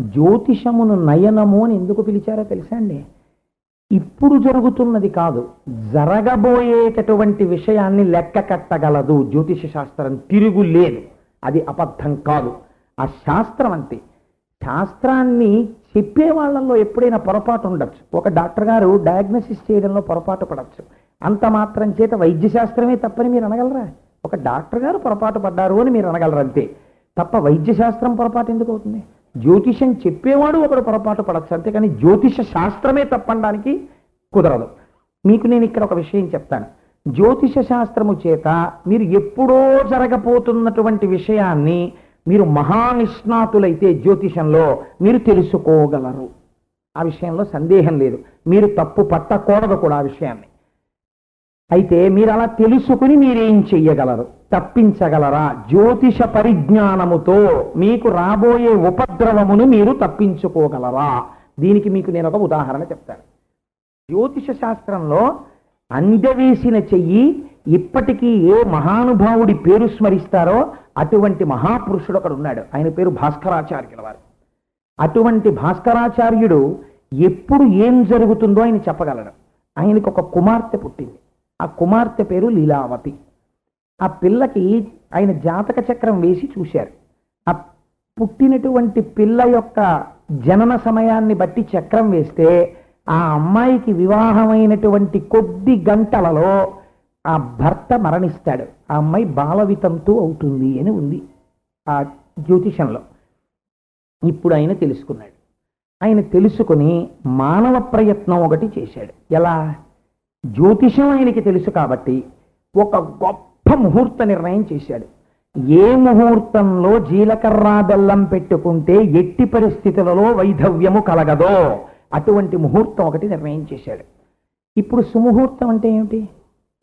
జ్యోతిషమును నయనము అని ఎందుకు పిలిచారో తెలుసా అండి? ఇప్పుడు జరుగుతున్నది కాదు జరగబోయేటటువంటి విషయాన్ని లెక్క కట్టగలదు. జ్యోతిష శాస్త్రం తిరుగు లేదు అది అబద్ధం కాదు. ఆ శాస్త్రం అంతే. శాస్త్రాన్ని చెప్పే వాళ్ళల్లో ఎప్పుడైనా పొరపాటు ఉండొచ్చు. ఒక డాక్టర్ గారు డయాగ్నోసిస్ చేయడంలో పొరపాటు పడవచ్చు అంత మాత్రం చేత వైద్య శాస్త్రమే తప్పని మీరు అనగలరా? ఒక డాక్టర్ గారు పొరపాటు పడ్డారు అని మీరు అనగలరు అంతే తప్ప వైద్య శాస్త్రం పొరపాటు ఎందుకు అవుతుంది? జ్యోతిషం చెప్పేవాడు ఒకడు పొరపాటు పడచ్చు అంతేకాని జ్యోతిష శాస్త్రమే తప్పడానికి కుదరదు. మీకు నేను ఇక్కడ ఒక విషయం చెప్తాను. జ్యోతిష శాస్త్రము చేత మీరు ఎప్పుడో జరగబోతున్నటువంటి విషయాన్ని మీరు మహానిష్ణాతులైతే జ్యోతిషంలో మీరు తెలుసుకోగలరు. ఆ విషయంలో సందేహం లేదు. మీరు తప్పు పట్టకూడదు కూడా ఆ విషయాన్ని. అయితే మీరు అలా తెలుసుకుని మీరేం చెయ్యగలరు? తప్పించగలరా? జ్యోతిష పరిజ్ఞానముతో మీకు రాబోయే ఉపద్రవమును మీరు తప్పించుకోగలరా? దీనికి మీకు నేను ఒక ఉదాహరణ చెప్తాను. జ్యోతిష శాస్త్రంలో అందవేసిన చెయ్యి ఇప్పటికీ ఏ మహానుభావుడి పేరు స్మరిస్తారో అటువంటి మహాపురుషుడు ఒకడు ఉన్నాడు. ఆయన పేరు భాస్కరాచార్యుల వారు. అటువంటి భాస్కరాచార్యుడు ఎప్పుడు ఏం జరుగుతుందో ఆయన చెప్పగలడు. ఆయనకు ఒక కుమార్తె పుట్టింది. ఆ కుమార్తె పేరు లీలావతి. ఆ పిల్లకి ఆయన జాతక చక్రం వేసి చూశారు. ఆ పుట్టినటువంటి పిల్ల యొక్క జనన సమయాన్ని బట్టి చక్రం వేస్తే ఆ అమ్మాయికి వివాహమైనటువంటి కొద్ది గంటలలో ఆ భర్త మరణిస్తాడు. ఆ అమ్మాయి బాలవితంతు అవుతుంది అని ఉంది ఆ జ్యోతిషంలో. ఇప్పుడు ఆయన తెలుసుకున్నాడు. ఆయన తెలుసుకుని మానవ ప్రయత్నం ఒకటి చేశాడు. ఎలా? జ్యోతిషం ఆయనకి తెలుసు కాబట్టి ఒక గొప్ప ముహూర్త నిర్ణయం చేశాడు. ఏ ముహూర్తంలో జీలకర్ర బెల్లం పెట్టుకుంటే ఎట్టి పరిస్థితులలో వైధవ్యము కలగదో అటువంటి ముహూర్తం ఒకటి నిర్ణయం చేశాడు. ఇప్పుడు సుముహూర్తం అంటే ఏమిటి?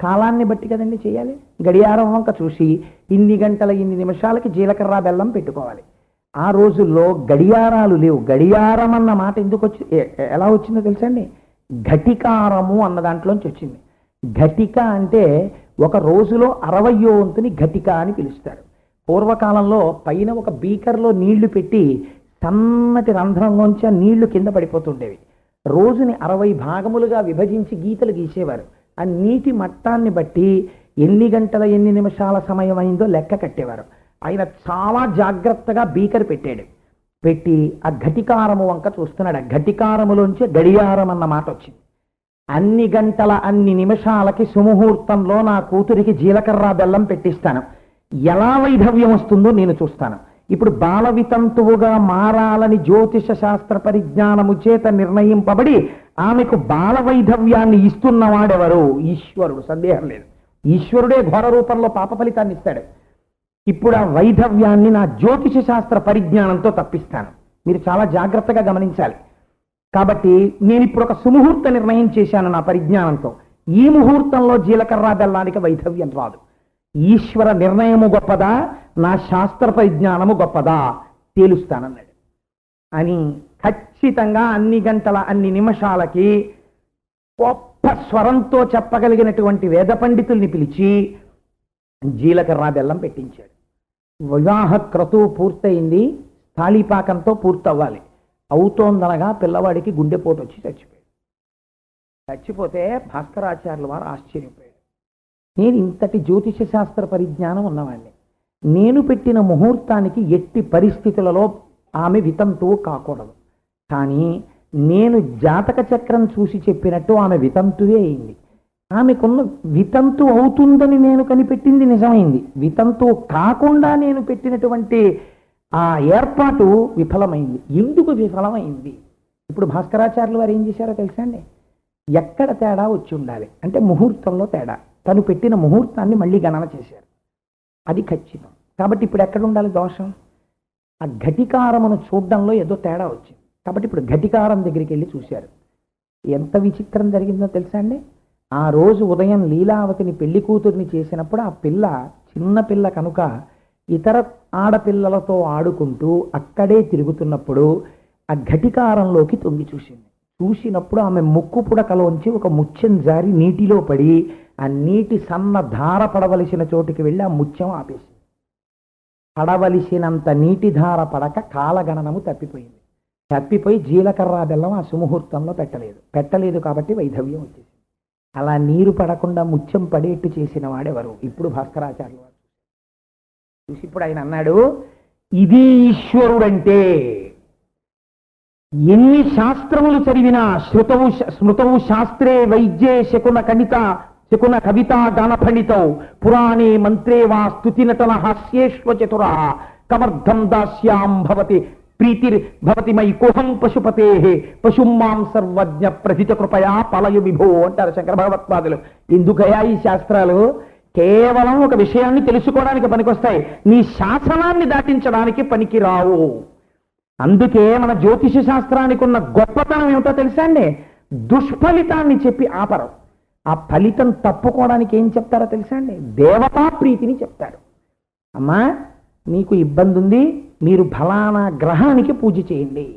కాలాన్ని బట్టి కదండి చేయాలి. గడియారం వంక చూసి ఇన్ని గంటల ఇన్ని నిమిషాలకి జీలకర్ర బెల్లం పెట్టుకోవాలి. ఆ రోజుల్లో గడియారాలు లేవు. గడియారం అన్న మాట ఎందుకు వచ్చి ఎలా వచ్చిందో తెలుసండి ఘటికారము అన్న దాంట్లోంచి వచ్చింది. ఘటిక అంటే ఒక రోజులో అరవయో వంతుని ఘటిక అని పిలుస్తారు. పూర్వకాలంలో పైన ఒక బీకర్లో నీళ్ళు పెట్టి సన్నటి రంధ్రంలోంచి ఆ నీళ్ళు కింద పడిపోతుండేవి. రోజుని అరవై భాగములుగా విభజించి గీతలు గీసేవారు. ఆ నీటి మట్టాన్ని బట్టి ఎన్ని గంటల ఎన్ని నిమిషాల సమయం అయిందో లెక్క కట్టేవారు. ఆయన చాలా జాగ్రత్తగా బీకర్ పెట్టాడు. పెట్టి ఆ ఘటికారము వంక చూస్తున్నాడు. ఆ ఘటికారములోంచి గడియారం అన్న మాట వచ్చింది. అన్ని గంటల అన్ని నిమిషాలకి సుముహూర్తంలో నా కూతురికి జీలకర్ర బెల్లం పెట్టిస్తాను. ఎలా వైధవ్యం వస్తుందో నేను చూస్తాను. ఇప్పుడు బాలవితంతువుగా మారాలని జ్యోతిష శాస్త్ర పరిజ్ఞానము చేత నిర్ణయింపబడి ఆమెకు బాలవైధవ్యాన్ని ఇస్తున్నవాడెవరు? ఈశ్వరుడు. సందేహం లేదు. ఈశ్వరుడే ఘోర రూపంలో పాప ఫలితాన్ని ఇస్తాడు. ఇప్పుడు ఆ వైధవ్యాన్ని నా జ్యోతిష శాస్త్ర పరిజ్ఞానంతో తప్పిస్తాను. మీరు చాలా జాగ్రత్తగా గమనించాలి. కాబట్టి నేను ఇప్పుడు ఒక సుముహూర్త నిర్ణయం చేశాను నా పరిజ్ఞానంతో. ఈ ముహూర్తంలో జీలకర్ర బెల్లానికి వైధవ్యం రాదు. ఈశ్వర నిర్ణయము గొప్పదా? నా శాస్త్ర పరిజ్ఞానము గొప్పదా? తేలుస్తానన్నాడు. అని ఖచ్చితంగా అన్ని గంటల అన్ని నిమిషాలకి గొప్ప స్వరంతో చెప్పగలిగినటువంటి వేద పండితుల్ని పిలిచి జీలకర్ర బెల్లం పెట్టించాడు. వివాహ క్రతువు పూర్తయింది తాళీపాకంతో పూర్తవ్వాలి. అవుతోందనగా పిల్లవాడికి గుండెపోటు వచ్చి చచ్చిపోయాడు. చచ్చిపోతే భాస్కరాచార్యుల వారు ఆశ్చర్యపోయాడు నేను ఇంతటి జ్యోతిష శాస్త్ర పరిజ్ఞానం ఉన్నవాడిని నేను పెట్టిన ముహూర్తానికి ఎట్టి పరిస్థితులలో ఆమె వితంతువు కాకూడదు. కానీ నేను జాతక చక్రం చూసి చెప్పినట్టు ఆమె వితంతువే అయింది. ఆమెకున్న వితంతు అవుతుందని నేను కనిపెట్టింది నిజమైంది. వితంతు కాకుండా నేను పెట్టినటువంటి ఆ ఏర్పాటు విఫలమైంది. ఎందుకు విఫలమైంది? ఇప్పుడు భాస్కరాచార్యులు వారు ఏం చేశారో తెలుసా అండి? ఎక్కడ తేడా వచ్చి ఉండాలి? అంటే ముహూర్తంలో తేడా. తను పెట్టిన ముహూర్తాన్ని మళ్ళీ గణన చేశారు. అది ఖచ్చితం. కాబట్టి ఇప్పుడు ఎక్కడ ఉండాలి దోషం? ఆ ఘటికారమును చూడడంలో ఏదో తేడా వచ్చింది. కాబట్టి ఇప్పుడు ఘటికారం దగ్గరికి వెళ్ళి చూశారు. ఎంత విచిత్రం జరిగిందో తెలుసా అండి? ఆ రోజు ఉదయం లీలావతిని పెళ్ళి కూతుర్ని చేసినప్పుడు ఆ పిల్ల చిన్న పిల్ల కనుక ఇతర ఆడపిల్లలతో ఆడుకుంటూ అక్కడే తిరుగుతున్నప్పుడు ఆ ఘటికారంలోకి తొంగి చూసింది. చూసినప్పుడు ఆమె ముక్కు పుడకలోంచి ఒక ముత్యం జారి నీటిలో పడి ఆ నీటి సన్న ధార పడవలసిన చోటికి వెళ్ళి ఆ ముత్యం ఆపేసింది. పడవలసినంత నీటి ధార పడక కాలగణనము తప్పిపోయింది. తప్పిపోయి జీలకర్ర బెల్లం ఆ సుముహూర్తంలో పెట్టలేదు. పెట్టలేదు కాబట్టి వైధవ్యం వచ్చేసింది. అలా నీరు పడకుండా ముత్యం పడేట్టు చేసిన వాడెవరు? ఇప్పుడు భాస్కరాచార్యులు వారు చూసి ఇప్పుడు ఆయన అన్నాడు ఇది ఈశ్వరుడంటే ఎన్ని శాస్త్రములు చదివినా శృతవు స్మృతవు శాస్త్రే వైద్యే శకున కణిత శకున కవిత గాన పురాణే మంత్రే వా స్తుతి నటన హాస్యేష్వ చతుర కమర్థం దాస్యాం భవతి ప్రీతి భవతి మై కుహం పశుపతే. పశుమాం సర్వజ్ఞ ప్రథిత కృపయా పలయు విభో అంటారు శంకర భగవత్పాదులు. ఎందుకయా ఈ శాస్త్రాలు? కేవలం ఒక విషయాన్ని తెలుసుకోవడానికి పనికొస్తాయి. నీ శాసనాన్ని దాటించడానికి పనికిరావు. అందుకే మన జ్యోతిష శాస్త్రానికి ఉన్న గొప్పతనం ఏమిటో తెలుసా అండి? దుష్ఫలితాన్ని చెప్పి ఆపరం. ఆ ఫలితం తప్పుకోవడానికి ఏం చెప్తారో తెలుసా అండి? దేవతా ప్రీతిని చెప్తారు. అమ్మా నీకు ఇబ్బంది ఉంది మీరు ఫలానా గ్రహానికి పూజ చేయండి.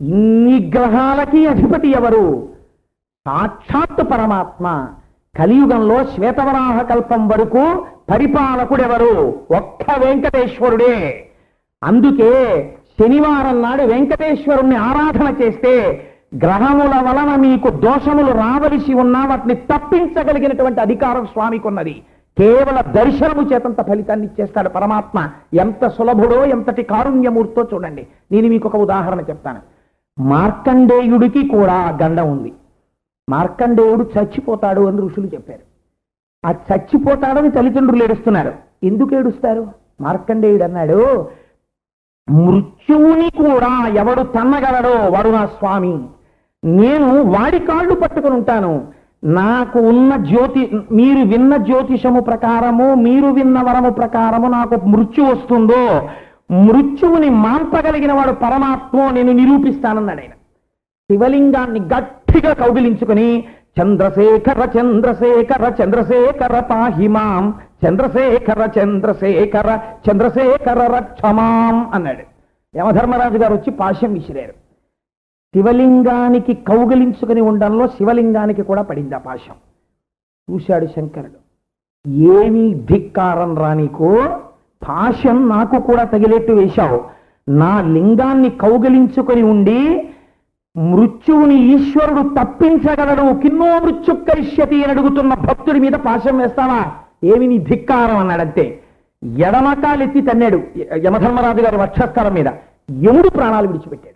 ఇన్ని గ్రహాలకి అధిపతి ఎవరు? సాక్షాత్ పరమాత్మ. కలియుగంలో శ్వేతవరాహ కల్పం వరకు పరిపాలకుడెవరు? ఒక్క వెంకటేశ్వరుడే. అందుకే శనివారం నాడు వెంకటేశ్వరుణ్ణి ఆరాధన చేస్తే గ్రహముల వలన మీకు దోషములు రావలసి ఉన్నా వాటిని తప్పించగలిగినటువంటి అధికారం స్వామికి ఉన్నది కేవల దర్శనము చేతంత ఫలితాన్ని ఇచ్చేస్తాడు పరమాత్మ. ఎంత సులభుడో ఎంతటి కారుణ్యమూర్తో చూడండి. నేను మీకు ఒక ఉదాహరణ చెప్తాను. మార్కండేయుడికి కూడా గండం ఉంది. మార్కండేయుడు చచ్చిపోతాడు అని ఋషులు చెప్పారు. ఆ చచ్చిపోతాడని తల్లిదండ్రులు ఏడుస్తున్నారు. ఎందుకు ఏడుస్తారు? మార్కండేయుడు అన్నాడు మృత్యువుని కూడా ఎవడు తన్నగలడో వాడు నా స్వామి నేను వాడి కాళ్ళు పట్టుకుని ఉంటాను. నాకు ఉన్న జ్యోతి మీరు విన్న జ్యోతిషము ప్రకారము మీరు విన్న వరము ప్రకారము నాకు మృత్యు వస్తుందో మృత్యువుని మాంపగలిగిన వాడు పరమాత్మ నేను నిరూపిస్తానన్నాడు ఆయన. శివలింగాన్ని గట్టిగా కౌగిలించుకుని చంద్రశేఖర చంద్రశేఖర చంద్రశేఖర పాహిమాం చంద్రశేఖర చంద్రశేఖర చంద్రశేఖర రక్షమాం అన్నాడు. యమధర్మరాజు గారు వచ్చి పాశం విసిరారు. శివలింగానికి కౌగిలించుకుని ఉండడంలో శివలింగానికి కూడా పడింది ఆ పాశం. చూశాడు శంకరుడు. ఏమీ ధిక్కారం రానికో పాశం నాకు కూడా తగిలేట్టు వేశావు. నా లింగాన్ని కౌగిలించుకొని ఉండి మృత్యువుని ఈశ్వరుడు తప్పించగలడు కిన్నో మృత్యు కరిష్యతి అని అడుగుతున్న భక్తుడి మీద పాశం వేస్తావా? ఏమి నీ ధిక్కారం అన్నాడంతే ఎడమకాలెత్తి తన్నాడు యమధర్మరాజు గారి వక్షస్థలం మీద. యముడు ప్రాణాలు విడిచిపెట్టాడు.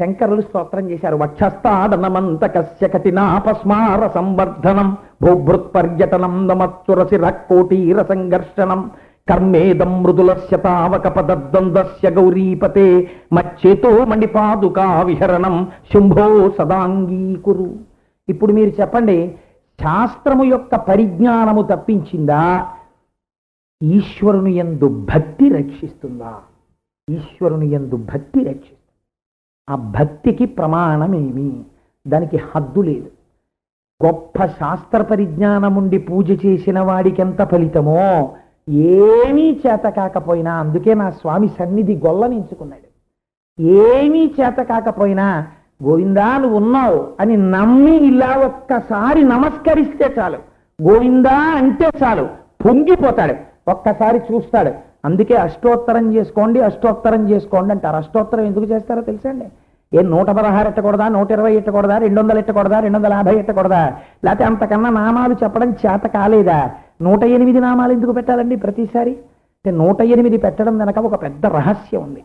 శంకరులు స్తోత్రం చేశారు. వక్షస్థాడనమంత కశ్య కఠినాపస్మార సంవర్ధనం భూభృత్ పర్యటనం నమత్సురసి రక్కోటీర సంఘర్షణం కర్మేదం మృదులస్య శతావక పదద్వంద్వస్య గౌరీపతే మచ్చేతో మణిపాదుకా విహరణం శుంభో సదాంగీకురు. ఇప్పుడు మీరు చెప్పండి శాస్త్రము యొక్క పరిజ్ఞానము తప్పించిందా? ఈశ్వరుని యందు భక్తి రక్షిస్తుందా? ఈశ్వరుని యందు భక్తి రక్షిస్తుంది? ఆ భక్తికి ప్రమాణమేమి? దానికి హద్దు లేదు. గొప్ప శాస్త్ర పరిజ్ఞానం ఉండి పూజ చేసిన వాడికి ఎంత ఫలితమో ఏమీ చేత కాకపోయినా అందుకే నా స్వామి సన్నిధి గొల్లనించుకున్నాడు ఏమీ చేత కాకపోయినా గోవిందా నువ్వు ఉన్నావు అని నమ్మి ఇలా ఒక్కసారి నమస్కరిస్తే చాలు. గోవిందా అంటే చాలు. పొంగిపోతాడు. ఒక్కసారి చూస్తాడు. అందుకే అష్టోత్తరం చేసుకోండి అష్టోత్తరం చేసుకోండి అంటారు. అష్టోత్తరం ఎందుకు చేస్తారో తెలుసా అండి? ఏ నూట పదహారు ఎట్టకూడదా నూట ఇరవై ఎట్టకూడదా రెండు వందలు ఎట్టకూడదా రెండు వందల యాభై ఎట్టకూడదా లేకపోతే అంతకన్నా నామాలు చెప్పడం చేత కాలేదా? నూట ఎనిమిది నామాలు ఎందుకు పెట్టాలండి ప్రతిసారి? అంటే నూట ఎనిమిది పెట్టడం వెనక ఒక పెద్ద రహస్యం ఉంది.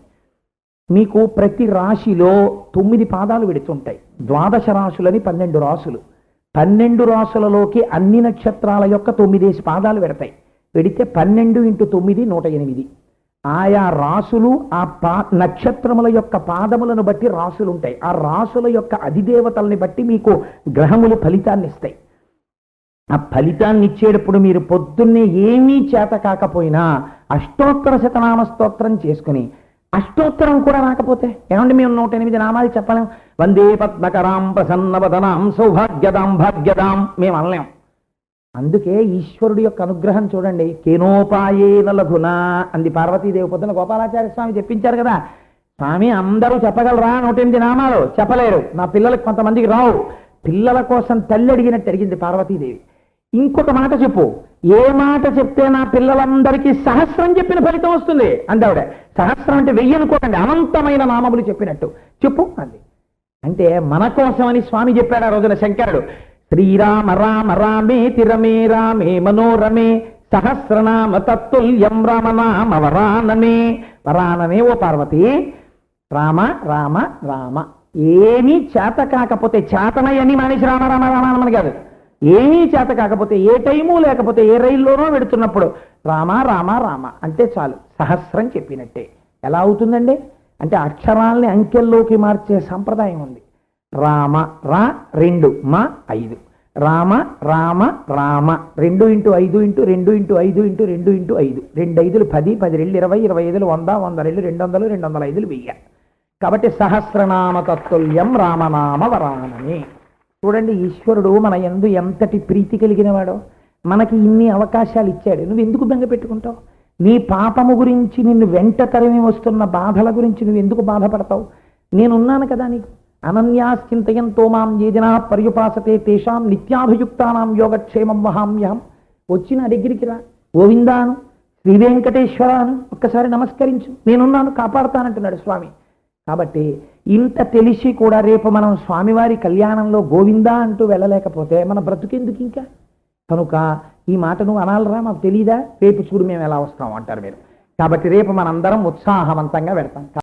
మీకు ప్రతి రాశిలో తొమ్మిది పాదాలు విడుతుంటాయి. ద్వాదశ రాశులని పన్నెండు రాసులు పన్నెండు రాసులలోకి అన్ని నక్షత్రాల యొక్క తొమ్మిదేసి పాదాలు పెడతాయి. పెడితే పన్నెండు ఇంటూ తొమ్మిది నూట ఎనిమిది. ఆయా రాసులు ఆ పా నక్షత్రముల యొక్క పాదములను బట్టి రాసులు ఉంటాయి ఆ రాసుల యొక్క అధిదేవతల్ని బట్టి మీకు గ్రహములు ఫలితాన్ని ఇస్తాయి ఆ ఫలితాన్ని ఇచ్చేటప్పుడు మీరు పొద్దున్నే ఏమీ చేత కాకపోయినా అష్టోత్తర శతనామ స్తోత్రం చేసుకుని అష్టోత్తరం కూడా రాకపోతే ఏమండి మేము నూట ఎనిమిది నామాలు చెప్పలేం? వందే పద్మకరాం ప్రసన్నవదనాం సౌభాగ్యదాం భాగ్యదాం మేము అనలేం. అందుకే ఈశ్వరుడి యొక్క అనుగ్రహం చూడండి. కేనోపాయేన లఘునా అంది పార్వతీదేవి పొద్దున గోపాలాచార్య స్వామి చెప్పించారు కదా. స్వామి అందరూ చెప్పగలరా? నూట ఎనిమిది నామాలు. చెప్పలేరు. నా పిల్లలకు కొంతమందికి రావు. పిల్లల కోసం తల్లి అడిగినట్టు అడిగింది పార్వతీదేవి. ఇంకొక మాట చెప్పు. ఏ మాట చెప్తే నా పిల్లలందరికీ సహస్రం చెప్పిన ఫలితం వస్తుంది? అందావిడ సహస్రం అంటే వెయ్యి అనుకోకండి. అనంతమైన నామములు చెప్పినట్టు. చెప్పు అంది. అంటే మన కోసమని స్వామి చెప్పాడు ఆ రోజున శంకరుడు. శ్రీరామ రామ రామే తిరమే రామే మనోరమే సహస్రనామ తత్తుల్యం రామనామ వరాననే వరాననే ఓ పార్వతి. రామ రామ రామ. ఏమీ చేత కాకపోతే చేతనయని మనిషి రామ రామ రామ అని కాదు. ఏమీ చేత కాకపోతే ఏ టైము లేకపోతే ఏ రైల్లోనో వెడుతున్నప్పుడు రామ రామ రామ అంటే చాలు. సహస్రం చెప్పినట్టే. ఎలా అవుతుందండి? అంటే అక్షరాల్ని అంకెల్లోకి మార్చే సంప్రదాయం ఉంది. రామ రా రెండు మా ఐదు. రామ రామ రామ రెండు ఇంటూ ఐదు ఇంటూ రెండు ఇంటూ ఐదు ఇంటూ రెండు ఇంటూ ఐదు. రెండు ఐదులు పది పది రెండు ఇరవై ఇరవై ఐదులు వంద వంద రెండు రెండు వందలు రెండు వందల ఐదులు వెయ్య. కాబట్టి సహస్రనామ తత్తుల్యం రామనామ వరానని. చూడండి ఈశ్వరుడు మన ఎందు ఎంతటి ప్రీతి కలిగినవాడో. మనకి ఇన్ని అవకాశాలు ఇచ్చాడు. నువ్వు ఎందుకు బెంగ పెట్టుకుంటావు? నీ పాపము గురించి నిన్ను వెంట తరిమి వస్తున్న బాధల గురించి నువ్వు ఎందుకు బాధపడతావు? నేనున్నాను కదా నీకు. అనన్యాశ్చింతయంతో మాం ఏజనా పర్యుపాసతే తేషాం నిత్యాభియుక్తానాం యోగక్షేమం వహామ్యహం. వచ్చి నా దగ్గరికి రా. గోవిందాను శ్రీ వెంకటేశ్వరాను ఒక్కసారి నమస్కరించు. నేనున్నాను కాపాడుతానంటున్నాడు స్వామి. కాబట్టి ఇంత తెలిసి కూడా రేపు మనం స్వామివారి కళ్యాణంలో గోవిందా అంటూ వెళ్ళలేకపోతే మన బ్రతుకెందుకు ఇంకా? కనుక ఈ మాట నువ్వు అనాలరా? మాకు తెలీదా? రేపు చూడు మేము ఎలా వస్తాం అంటారు మీరు. కాబట్టి రేపు మనందరం ఉత్సాహవంతంగా పెడతాం